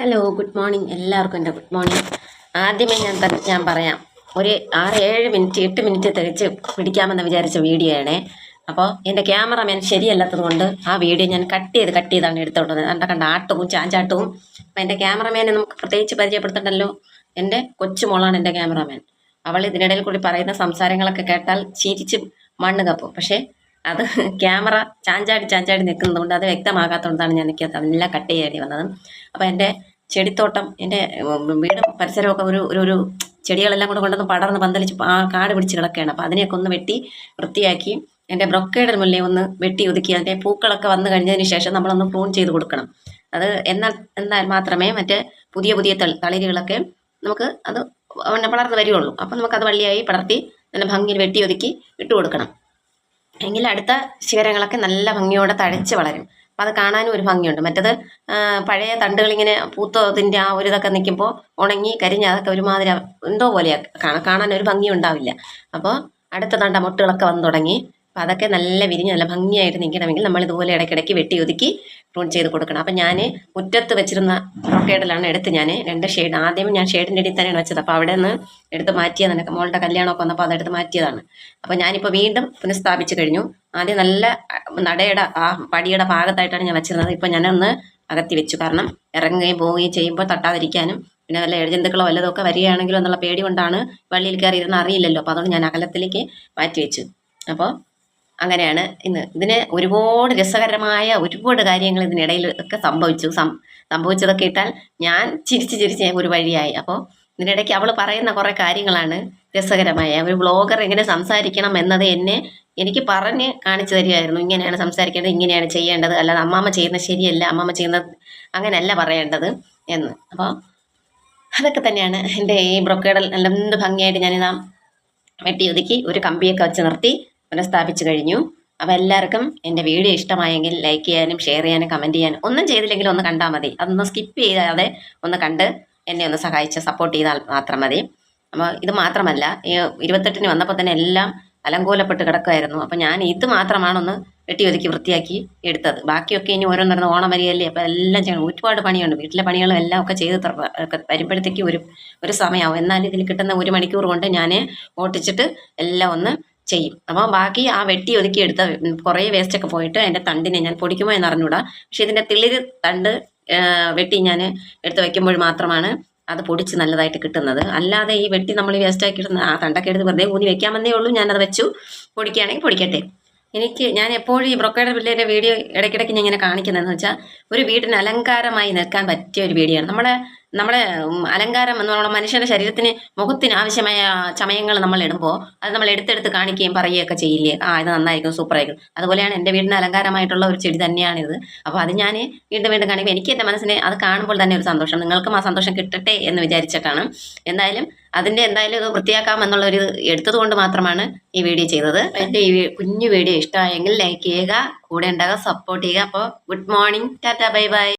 Hello good morning എല്ലാവർക്കും എന്റെ good morning ആദ്യമേ ഞാൻ ഞാൻ പറയാം. ഒരു ആറ് ഏഴ് മിനിറ്റ് എട്ട് മിനിറ്റ് തികച്ച് പിടിക്കാമെന്ന് വിചാരിച്ച വീഡിയോ അപ്പോൾ എന്റെ ക്യാമറമാൻ ശരിയല്ലാത്തത് കൊണ്ട് ആ വീഡിയോ ഞാൻ കട്ട് ചെയ്ത് കട്ട് ചെയ്താണ് എടുത്തോണ്ടത്. കണ്ട കണ്ട ആട്ടവും ചാഞ്ചാട്ടവും അപ്പം എന്റെ ക്യാമറമാനെ നമുക്ക് പ്രത്യേകിച്ച് പരിചയപ്പെടുത്തണ്ടല്ലോ. എന്റെ കൊച്ചുമോളാണ് എന്റെ ക്യാമറമാൻ. അവൾ ഇതിനിടയിൽ കൂടി പറയുന്ന സംസാരങ്ങളൊക്കെ കേട്ടാൽ ചിരിച്ച് മണ്ണ് കപ്പും. പക്ഷേ അത് ക്യാമറ ചാഞ്ചാടി ചാഞ്ചാടി നിൽക്കുന്നതുകൊണ്ട് അത് വ്യക്തമാകാത്തതുകൊണ്ടാണ് ഞാൻ എനിക്ക് എല്ലാം കട്ട് ചെയ്യേണ്ടി വന്നത്. അപ്പോൾ എന്റെ ചെടിത്തോട്ടം എന്റെ വീടും പരിസരമൊക്കെ ഒരു ഒരു ചെടികളെല്ലാം കൂടെ കൊണ്ടുവന്ന് പടർന്ന് പന്തലിച്ച് ആ കാട് പിടിച്ച് കിടക്കുകയാണ്. അപ്പോൾ അതിനെയൊക്കെ ഒന്ന് വെട്ടി വൃത്തിയാക്കി എന്റെ ബ്രൊക്കയുടെ മുല്ലേ ഒന്ന് വെട്ടി ഒതുക്കി. അതിന്റെ പൂക്കളൊക്കെ വന്നു കഴിഞ്ഞതിന് ശേഷം നമ്മളൊന്ന് പ്രൂൺ ചെയ്ത് കൊടുക്കണം. അത് എന്നാൽ എന്നാൽ മാത്രമേ മറ്റേ പുതിയ പുതിയ തളി തളിരുകളൊക്കെ നമുക്ക് അത് പടർന്ന് വരികയുള്ളൂ അപ്പം നമുക്കത് വള്ളിയായി പടർത്തി നല്ല ഭംഗിയിൽ വെട്ടി ഒതുക്കി ഇട്ട് കൊടുക്കണം. എങ്കിൽ അടുത്ത ശിഖരങ്ങളൊക്കെ നല്ല ഭംഗിയോടെ തഴച്ച് വളരും. അപ്പം അത് കാണാനും ഒരു ഭംഗിയുണ്ട്. മറ്റത് പഴയ തണ്ടുകളിങ്ങനെ പൂത്തതിന്റെ ആ ഒരു ഇതൊക്കെ നിൽക്കുമ്പോൾ ഉണങ്ങി കരിഞ്ഞ് അതൊക്കെ ഒരുമാതിരി എന്തോ പോലെയാണ് കാണാൻ ഒരു ഭംഗിയും ഉണ്ടാവില്ല. അപ്പോൾ അടുത്ത തണ്ട മുട്ടുകളൊക്കെ വന്നു തുടങ്ങി അപ്പം അതൊക്കെ നല്ല വിരിഞ്ഞ് നല്ല ഭംഗിയായിട്ട് നിൽക്കണമെങ്കിൽ നമ്മൾ ഇതുപോലെ ഇടയ്ക്കിടയ്ക്ക് വെട്ടി ഒതുക്കി പ്രൂൺ ചെയ്ത് കൊടുക്കണം. അപ്പം ഞാൻ മുറ്റത്ത് വെച്ചിരുന്ന റൊക്കേഡിലാണ് എടുത്ത് ഞാൻ രണ്ട് ഷെയ്ഡ് ആദ്യം ഞാൻ ഷെയ്ഡിന്റെ ഇടയിൽ തന്നെയാണ് വെച്ചത്. അപ്പോൾ അവിടെ നിന്ന് എടുത്ത് മാറ്റിയതാണ്. മോളുടെ കല്യാണമൊക്കെ വന്നപ്പോൾ അതെടുത്ത് മാറ്റിയതാണ്. അപ്പോൾ ഞാനിപ്പോൾ വീണ്ടും പുനഃസ്ഥാപിച്ച് കഴിഞ്ഞു. ആദ്യം നല്ല നടയുടെ ആ പടിയുടെ ഭാഗത്തായിട്ടാണ് ഞാൻ വെച്ചിരുന്നത്. ഇപ്പോൾ ഞാനൊന്ന് അകത്തി വെച്ചു. കാരണം ഇറങ്ങുകയും പോവുകയും ചെയ്യുമ്പോൾ തട്ടാതിരിക്കാനും പിന്നെ വല്ല ഇഴജന്തുക്കളോ വല്ലതൊക്കെ വരികയാണെങ്കിലോ എന്നുള്ള പേടി കൊണ്ടാണ് വള്ളിയിൽ കയറി ഇരുന്ന് അറിയില്ലല്ലോ. അപ്പോൾ അതുകൊണ്ട് ഞാൻ അകലത്തിലേക്ക് മാറ്റി വെച്ചു. അപ്പോൾ അങ്ങനെയാണ്. ഇന്ന് ഇതിന് ഒരുപാട് രസകരമായ ഒരുപാട് കാര്യങ്ങൾ ഇതിനിടയിൽ ഒക്കെ സംഭവിച്ചു. സംഭവിച്ചതൊക്കെ ഇട്ടാൽ ഞാൻ ചിരിച്ച് ചിരിച്ച് ഒരു വഴിയായി. അപ്പോൾ ഇതിനിടയ്ക്ക് അവൾ പറയുന്ന കുറേ കാര്യങ്ങളാണ് രസകരമായ. ഒരു ബ്ലോഗർ എങ്ങനെ സംസാരിക്കണം എന്നത് എന്നെ എനിക്ക് പറഞ്ഞ് കാണിച്ചു തരികയായിരുന്നു ഇങ്ങനെയാണ് സംസാരിക്കേണ്ടത് ഇങ്ങനെയാണ് ചെയ്യേണ്ടത്. അല്ലാതെ അമ്മാമ്മ ചെയ്യുന്ന ശരിയല്ല അമ്മാമ്മ ചെയ്യുന്നത് അങ്ങനെയല്ല പറയേണ്ടത് എന്ന്. അപ്പോൾ അതൊക്കെ തന്നെയാണ് എന്റെ ഈ ബ്രൊക്കേഡൽ. നല്ല ഭംഗിയായിട്ട് ഞാനിതാ വെട്ടി ഒതുക്കി ഒരു കമ്പിയൊക്കെ വെച്ച് നിർത്തി. പുനഃസ്ഥാപിച്ചു കഴിഞ്ഞു. അപ്പോൾ എല്ലാവർക്കും എന്റെ വീഡിയോ ഇഷ്ടമായെങ്കിൽ ലൈക്ക് ചെയ്യാനും ഷെയർ ചെയ്യാനും കമന്റ് ചെയ്യാനും ഒന്നും ചെയ്തില്ലെങ്കിൽ ഒന്ന് കണ്ടാൽ മതി. അതൊന്ന് സ്കിപ്പ് ചെയ്യാതെ ഒന്ന് കണ്ട് എന്നെ ഒന്ന് സഹായിച്ച് സപ്പോർട്ട് ചെയ്താൽ മാത്രം മതി. അപ്പോൾ ഇത് മാത്രമല്ല ഈ ഇരുപത്തെട്ടിന് വന്നപ്പോൾ തന്നെ എല്ലാം അലങ്കോലപ്പെട്ട് കിടക്കുമായിരുന്നു. അപ്പോൾ ഞാൻ ഇത് മാത്രമാണൊന്ന് വെട്ടി ഒതുക്കി വൃത്തിയാക്കി എടുത്തത്. ബാക്കിയൊക്കെ ഇനി ഓരോന്നോരോന്ന് ഓണം വരികയല്ലേ? അപ്പോൾ എല്ലാം ചെയ്യണം. ഒരുപാട് പണിയുണ്ട്. വീട്ടിലെ പണികളും എല്ലാം ഒക്കെ ചെയ്ത് വരുമ്പോഴത്തേക്ക് ഒരു ഒരു സമയമാവും. എന്നാൽ ഇതിൽ കിട്ടുന്ന ഒരു മണിക്കൂർ കൊണ്ട് ഞാൻ ഓട്ടിച്ചിട്ട് എല്ലാം ഒന്ന് ചെയ്യും. അപ്പോൾ ബാക്കി ആ വെട്ടി ഒതുക്കി എടുത്ത ഉം, വേസ്റ്റ് ഒക്കെ പോയിട്ട് അതിന്റെ തണ്ടിനെ ഞാൻ പൊടിക്കുമോ എന്ന് അറിഞ്ഞൂടാ. പക്ഷേ ഇതിന്റെ തിളിര് തണ്ട് വെട്ടി ഞാൻ എടുത്ത് വയ്ക്കുമ്പോൾ മാത്രമാണ് അത് പൊടിച്ച് നല്ലതായിട്ട് കിട്ടുന്നത്. അല്ലാതെ ഈ വെട്ടി നമ്മൾ വേസ്റ്റാക്കി ഇടുന്ന ആ തണ്ടൊക്കെ എടുത്ത് വെറുതെ ഊന്നി വെക്കാമെന്നേ ഉള്ളൂ. ഞാനത് വെച്ചു. പൊടിക്കുകയാണെങ്കിൽ പൊടിക്കട്ടെ. എനിക്ക് ഞാൻ എപ്പോഴും ഈ ബ്രൊക്കേഡ് പിള്ളേരുടെ വീഡിയോ ഇടയ്ക്കിടയ്ക്ക് ഞാൻ ഇങ്ങനെ കാണിക്കുന്നതെന്ന് വെച്ചാൽ ഒരു വീടിന് അലങ്കാരമായി നിൽക്കാൻ പറ്റിയ ഒരു വീഡിയോ ആണ്. നമ്മുടെ നമ്മുടെ അലങ്കാരം എന്ന് പറയുമ്പോൾ മനുഷ്യന്റെ ശരീരത്തിന് മുഖത്തിന് ആവശ്യമായ ചമയങ്ങൾ നമ്മൾ ഇടുമ്പോൾ അത് നമ്മൾ എടുത്തെടുത്ത് കാണിക്കുകയും പറയുകയൊക്കെ ചെയ്യില്ലേ? ആ ഇത് നന്നായിരിക്കും സൂപ്പറായിരിക്കും അതുപോലെയാണ് എന്റെ വീടിന് അലങ്കാരമായിട്ടുള്ള ഒരു ചെടി തന്നെയാണിത് അപ്പോൾ അത് ഞാൻ വീണ്ടും വീണ്ടും കാണിക്കുമ്പോൾ എനിക്ക് എന്റെ മനസ്സിനെ അത് കാണുമ്പോൾ തന്നെ ഒരു സന്തോഷം. നിങ്ങൾക്കും ആ സന്തോഷം കിട്ടട്ടെ എന്ന് വിചാരിച്ചിട്ടാണ് എന്തായാലും അതിന്റെ എന്തായാലും ഇത് വൃത്തിയാക്കാം എന്നുള്ളൊരു എടുത്തത് കൊണ്ട് മാത്രമാണ് ഈ വീഡിയോ ചെയ്തത്. എന്റെ ഈ കുഞ്ഞു വീഡിയോ ഇഷ്ടമായെങ്കിൽ ലൈക്ക് ചെയ്യുക കൂടെ ഉണ്ടാകുക സപ്പോർട്ട് ചെയ്യുക. അപ്പോൾ good morning. Tata bye bye.